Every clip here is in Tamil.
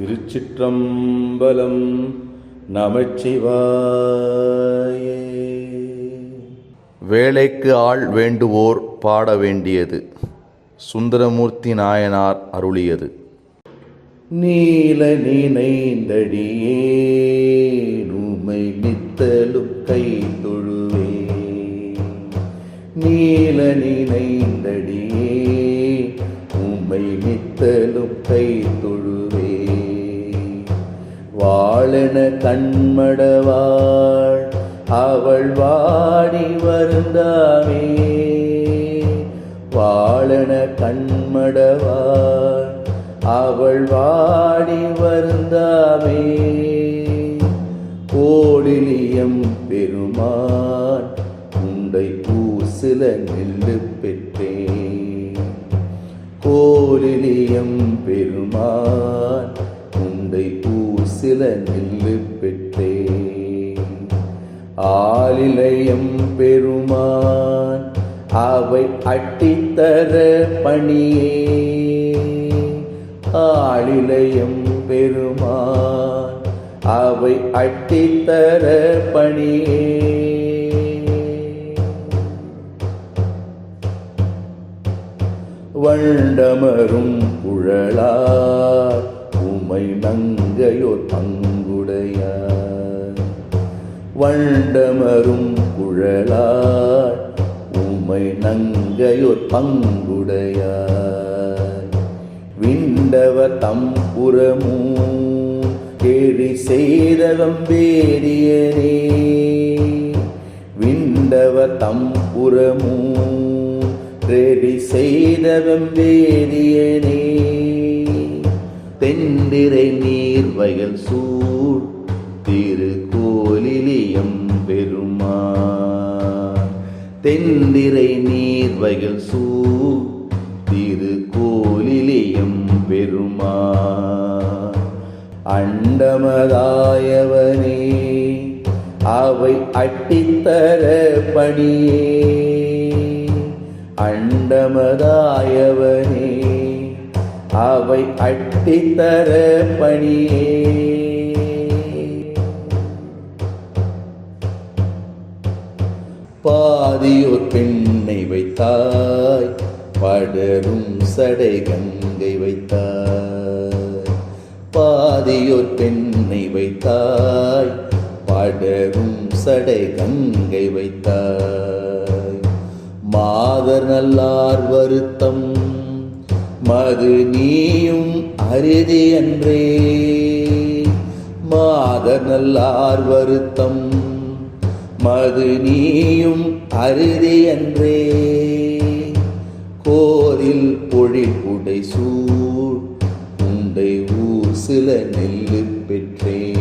திருச்சிற்றம்பலம் நமச்சிவாயே. வேலைக்கு ஆள் வேண்டுவோர் பாட வேண்டியது சுந்தரமூர்த்தி நாயனார் அருளியது. நீல நினைந்தடியே நுமை நித்தலும் கை தொழுவே நீல நினைந்தடியே உம்மை நித்தலும் கை தொழுவே வாழென கண்மடவாள். அவள் வாடி வருந்தாமே. வாழன கண்மடவாள். அவள் வாடி வருந்தாமே. கோடிலியம் பெருமான் உண்டை பூசில நெல்லு பெற்றேன் அவை அட்டித்தர பணியே. ஆளிலையும் பெருமான் அவை அட்டித்தர பணியே. வண்டமரும் குழலார் உமை நங்கையோ தங்குடையார். வண்டமரும் குழலார் உமை நங்கையோர் பங்குடையார் விண்டவ தம்புறமும் கேடி செய்தவம் வேரியனே விண்டவ தம்புறமும் கேடி செய்தவம் வேரியனே தென்றிரை நீர் வயல் சூழ் தென்னிறை நீர் சூ சூழ் திரு கோலிலியம் பெருமான் அண்டமதாயவனே அவை அட்டித்தர பணியே. அண்டமதாயவனே அவை அட்டித்தர பணியே. பாதியோர் பெண்ணை வைத்தாய் படரும் சடை கங்கை வைத்தாய். பாதியோர் பெண்ணை வைத்தாய் படரும் சடை கங்கை வைத்தாய். மாதர் நல்லார் வருத்தம் மது நீயும் அரிதி அன்றே. மாதர் நல்லார் வருத்தம் மது நீயும் அருதி என்றே கோரில் பொழிப்புடை சூழ் உண்டை ஊர் சில நெல்லு பெற்றே.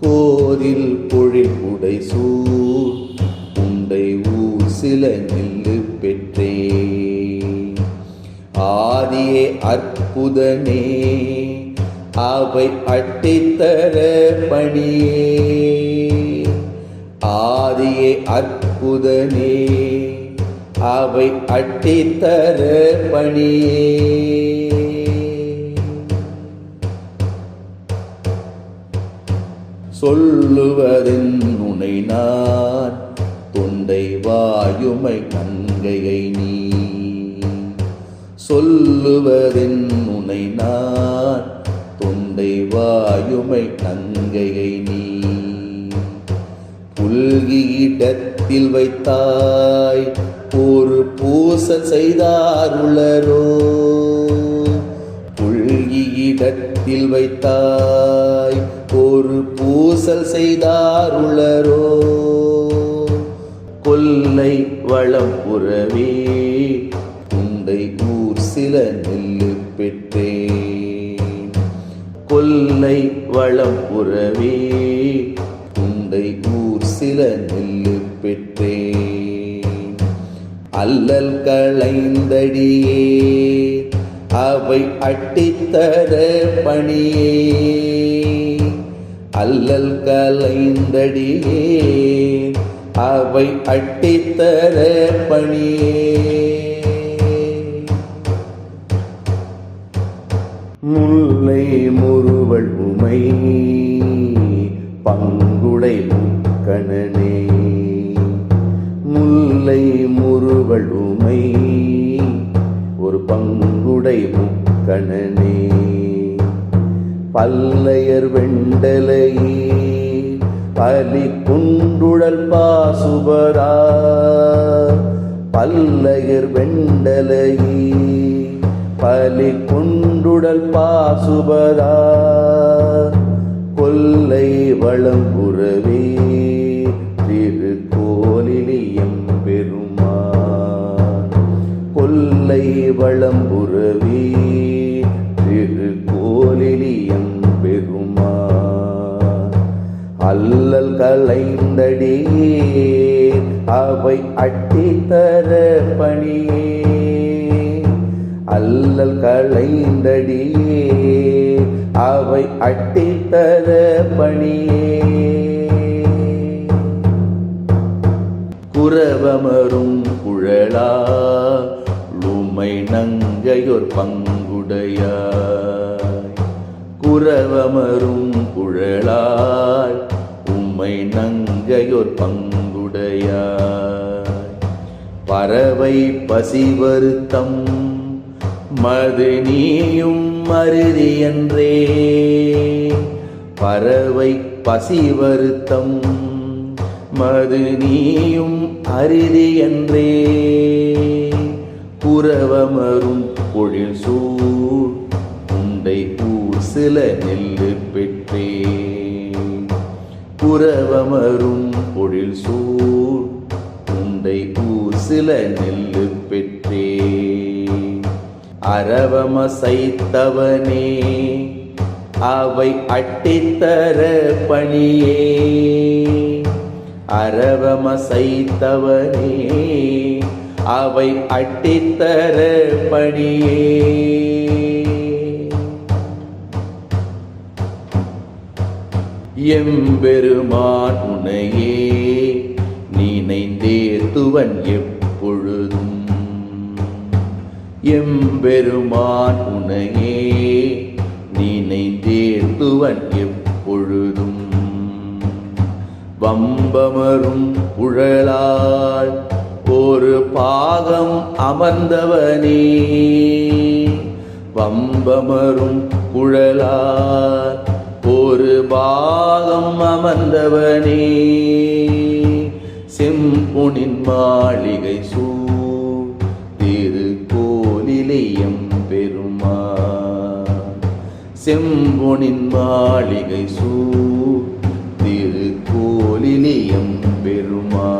கோரில் பொழிப்புடை சூழ் உண்டை ஊர் சில நெல்லு பெற்றே. ஆதியே அற்புதனே அவை அட்டித்தர பணியே. ஆதியே அற்புதனே. அவை அட்டித்தர பணியே. சொல்லுவதின் உனை நான் தொண்டை வாயுமை கங்கையை நீ. சொல்லுவதின் உனை நான் தொண்டை வாயுமை கங்கையை நீ புல்கிடத்தில் வைத்தாய். ஒரு பூச செய்தாருளரோ புல்கிடத்தில் வைத்தாய். ஒரு பூசல் செய்தாருளரோ கொல்லை வளம் புறவே உந்தை ஊர் சில நெல்லு பெற்றேன். கொல்லை வளம் புறவே உண்டை ஊர் சில நெல்லு பெற்றேன். அல்லல் களைந்தடியே அவை அட்டித்தர பணியே. அல்லல் கலைந்தடியே அவை அட்டித்தர பணியே. முல்லை முறுவல் உமை பங்குடை முக்கணனே. முல்லை முருவழுமை ஒரு பங்குடை முக்கணனே. பல்லையர் வெண்டலையே பலி குண்டுழல் பாசுபரா. பல்லையர் வெண்டலையே பலி குண்டுடல் பாசுபரா. கொல்லை வளம்புறவே திருக்கோலிலியம் பெருமான். கொல்லை வளம்புறவே திருக்கோலிலியம் பெருமான். அல்லல் கலைந்தடியே அவை அட்டித்தர பணியே. அல்லல் கலைந்தடியே அவை அட்டித்தர பணியே குரவமரும் குழலா லுமை நங்கையொர் பங்குடையாய். குரவமரும் குழலாய் உம்மை நங்கையொர் பங்குடையாய். பறவை பசி வருத்தம் மது நீயும் மருதி என்றே. பறவை பசி வருத்தம் மது நீயும் அருதி என்றே. புறவமரும் பொழில் சூழ் உண்டை ஊர் சில நெல்லு பெற்றே. புறவமரும் பொழில் சூழ் உண்டை ஊர் சில நெல்லு பெற்றே. அரவமசைத்தவனே அவை அட்டித்தர பணியே. அரவமசைத்தவனே அவை அட்டித்தர பணியே. எம்பெருமான் உனையே நினைந்தேத்துவன் எப்பொழுதும் எம்பெருமான் உனையே நினைந்தேத்துவன் எப்பொழுதும். வம்பமரும் புழலால் ஒரு பாகம் அமர்ந்தவனே. வம்பமரும் குழலால் ஒரு பாகம் அமர்ந்தவனே. செம்பொனின் மாளிகை சூழ் செம்பொனின் மாளிகை சூ திருக்கோலிலியம் பெருமா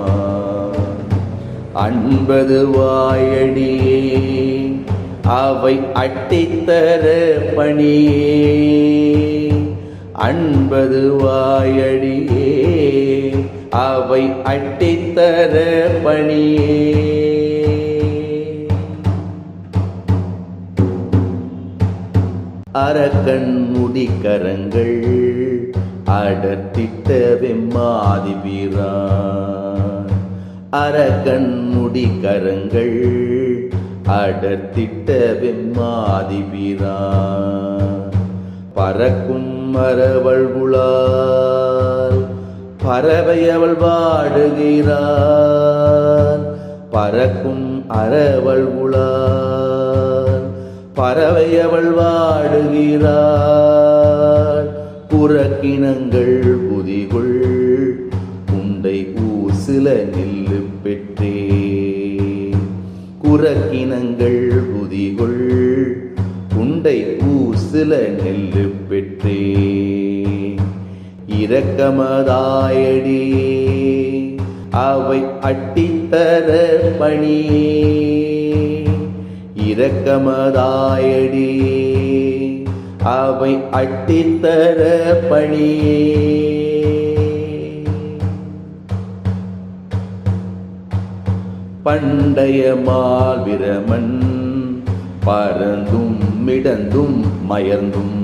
அன்பது வாயடியே அவை அட்டித்தர பணியே. அன்பது வாயடியே அவை அட்டித்தர பணியே. அரக்கண் முடிக்கரங்கள் அடர்த்தித்த வெம்மாதி வீரான். அரக்கண் முடிக்கரங்கள் அடர்த்திட்ட வெம்மாதி வீரான். பறக்கும் மரவழ்வுளால் பறவை அவள் வாடுகிறார். பறக்கும் அறவழ்வுளால் பறவை அவள் வாடுகிறாள் புறக்கிணங்கள் புதிகுள் உண்டை ஊசில நெல்லு பெற்றே. குறக்கினங்கள் புதிகுள் உண்டை ஊசில நெல்லு பெற்றே. இரக்கமதாயடி அவை அட்டித்தர பணியே. இரக்கமதாயடியே அவை அட்டித்தர பணியே பண்டைய மால்விரமன் பறந்தும் மிடந்தும் மயர்ந்தும்.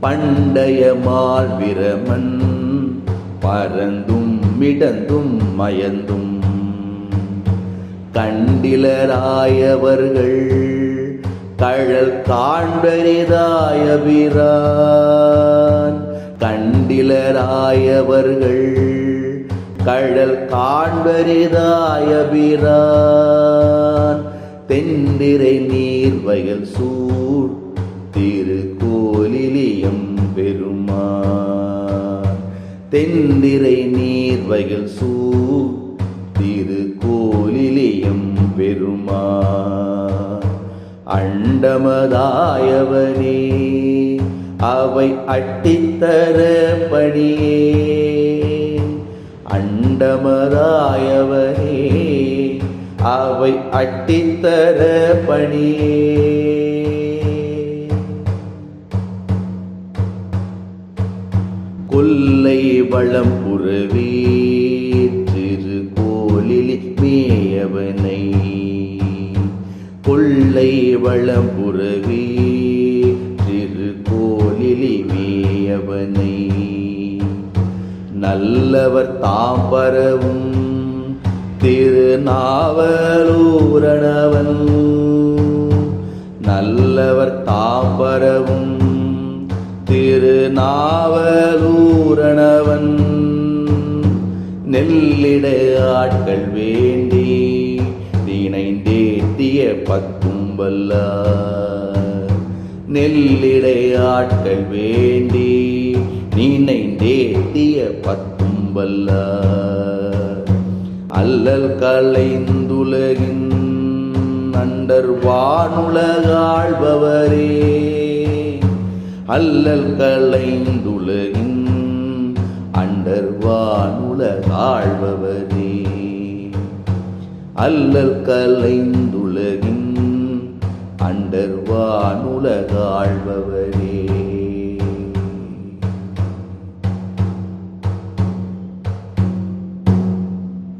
பண்டைய மால்விரமன் பறந்தும் மிடந்தும் மயந்தும் கண்டிலராயவர்கள் கழல் காண்பரிதாயபிரான். கண்டிலராயவர்கள் கழல் காண்பரிதாயபிரான். தென்திரை நீர்வயல் சூழ் திருக்கோலிலியம் பெருமான். தென்திரை நீர்வயல் சூழ் அண்டமதாயவனே அவை அட்டித்தர பணியே அண்டமதாயவனே அவை அட்டித்தர பணியே கொல்லை வளம் புறவே திருக்கோலிலி மேயவனை. கொள்ளை வளம் புறவே திருக்கோலிலி மேயவனை. நல்லவர் தாம்பரவும் திருநாவலூரணவன். நல்லவர் தாம்பரவும் திருநாவலூரணவன். நெல்லிட ஆட்கள் வேண்டி செய்ய பத்தும் வல்லார் நெல்லிடை ஆட்கள் வேண்டி நினைந்தேத்திய பத்தும் வல்லார் அல்லல் கலைந்துலகின் அண்டர் வானுலகாழ்பவரே. அல்லல் கலைந்துலகின் அண்டர் வானுலகாழ்பவரே. அல்லல் கலைந்து கலைந்துலகின் அண்டர் வானுலகாழ்பவரே